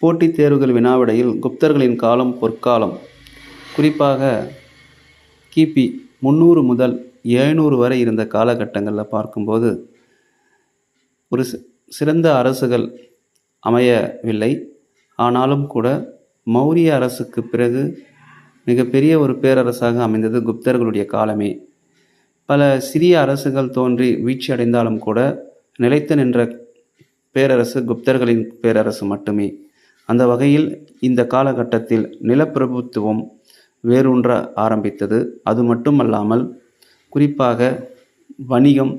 போட்டித் தேர்வுகள் வினாவிடையில் குப்தர்களின் காலம் பொற்காலம். குறிப்பாக கிபி முந்நூறு முதல் எழுநூறு வரை இருந்த காலகட்டங்களில் பார்க்கும்போது ஒரு சிறந்த அரசுகள் அமையவில்லை. ஆனாலும் கூட மௌரிய அரசுக்கு பிறகு மிகப்பெரிய ஒரு பேரரசாக அமைந்தது குப்தர்களுடைய காலமே. பல சிறிய அரசுகள் தோன்றி வீழ்ச்சி அடைந்தாலும் கூட நிலைத்து நின்ற பேரரசு குப்தர்களின் பேரரசு மட்டுமே. அந்த வகையில் இந்த காலகட்டத்தில் நிலப்பிரபுத்துவம் வேரூன்ற ஆரம்பித்தது. அது மட்டுமல்லாமல் குறிப்பாக வணிகம்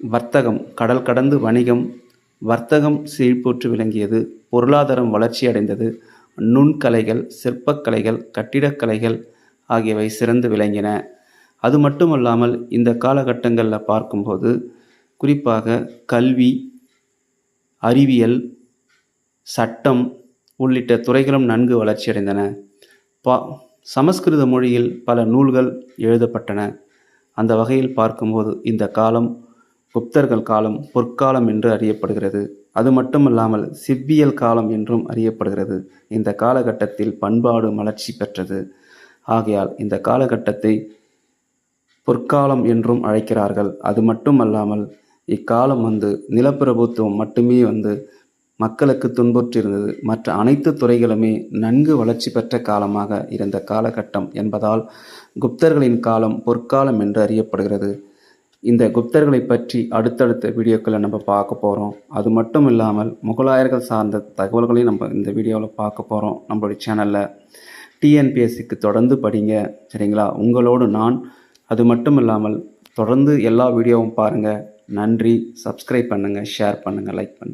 வர்த்தகம் கடல் கடந்து வணிகம் வர்த்தகம் செழிப்புற்று விளங்கியது. பொருளாதாரம் வளர்ச்சி அடைந்தது. நுண்கலைகள் சிற்பக்கலைகள் கட்டிடக்கலைகள் ஆகியவை சிறந்து விளங்கின. அது மட்டுமல்லாமல் இந்த காலகட்டங்களில் பார்க்கும்போது குறிப்பாக கல்வி அறிவியல் சட்டம் உள்ளிட்ட துறைகளும் நன்கு வளர்ச்சியடைந்தன. பா சமஸ்கிருத மொழியில் பல நூல்கள் எழுதப்பட்டன. அந்த வகையில் பார்க்கும்போது இந்த காலம் குப்தர்கள் காலம் பொற்காலம் என்று அறியப்படுகிறது. அது மட்டுமல்லாமல் சிவ்வியல் காலம் என்றும் அறியப்படுகிறது. இந்த காலகட்டத்தில் பண்பாடு மலர்ச்சி பெற்றது. ஆகையால் இந்த காலகட்டத்தை பொற்காலம் என்றும் அழைக்கிறார்கள். அது மட்டுமல்லாமல் இக்காலம் வந்து நிலப்பிரபுத்துவம் மட்டுமே வந்து மக்களுக்கு துன்புற்றிருந்தது. மற்ற அனைத்து துறைகளுமே நன்கு வளர்ச்சி பெற்ற காலமாக இருந்த காலகட்டம் என்பதால் குப்தர்களின் காலம் பொற்காலம் என்று அறியப்படுகிறது. இந்த குப்தர்களை பற்றி அடுத்தடுத்த வீடியோக்களை நம்ம பார்க்க போகிறோம் அது மட்டும் இல்லாமல் முகலாயர்கள் சார்ந்த தகவல்களையும் நம்ம இந்த வீடியோவில் பார்க்க போகிறோம் நம்மளுடைய சேனலில் டிஎன்பிஎஸ்சிக்கு தொடர்ந்து படிங்க. சரிங்களா? உங்களோடு நான் அது மட்டும் இல்லாமல் தொடர்ந்து எல்லா வீடியோவும் பாருங்கள் நன்றி. சப்ஸ்கிரைப் பண்ணுங்கள் ஷேர் பண்ணுங்கள் லைக் பண்ணுங்கள்